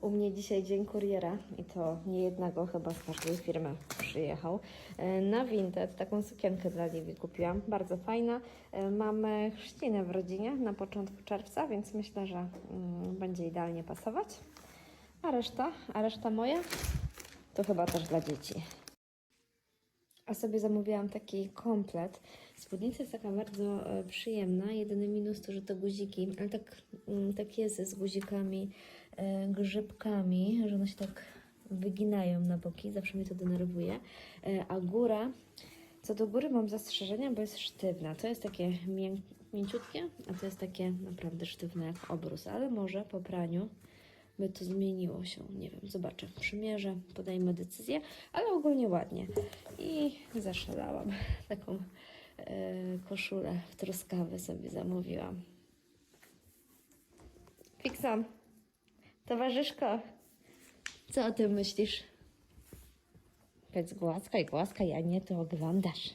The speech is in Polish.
U mnie dzisiaj dzień kuriera i to nie jednego, chyba z każdej firmy przyjechał. E, Na Vinted taką sukienkę dla Liwi kupiłam, bardzo fajna. E, Mamy chrzcinę w rodzinie na początku czerwca, więc myślę, że mm, będzie idealnie pasować. A reszta, a reszta moja to chyba też dla dzieci. A sobie zamówiłam taki komplet. Spódnica jest taka bardzo e, przyjemna. Jedyny minus to, że to guziki, ale tak, mm, tak jest z guzikami, e, grzybkami, że one się tak wyginają na boki. Zawsze mnie to denerwuje. E, a góra, co do góry mam zastrzeżenia, bo jest sztywna. To jest takie mię, mięciutkie, a to jest takie naprawdę sztywne jak obrus, ale może po praniu by to zmieniło się. Nie wiem, zobaczę. Przymierzę, podejmę decyzję, ale ogólnie ładnie. I zaszalałam. Taką e, koszulę w truskawy sobie zamówiłam. Fiksam. Towarzyszko, co o tym myślisz? Powiedz głaskaj, głaskaj, a nie to oglądasz.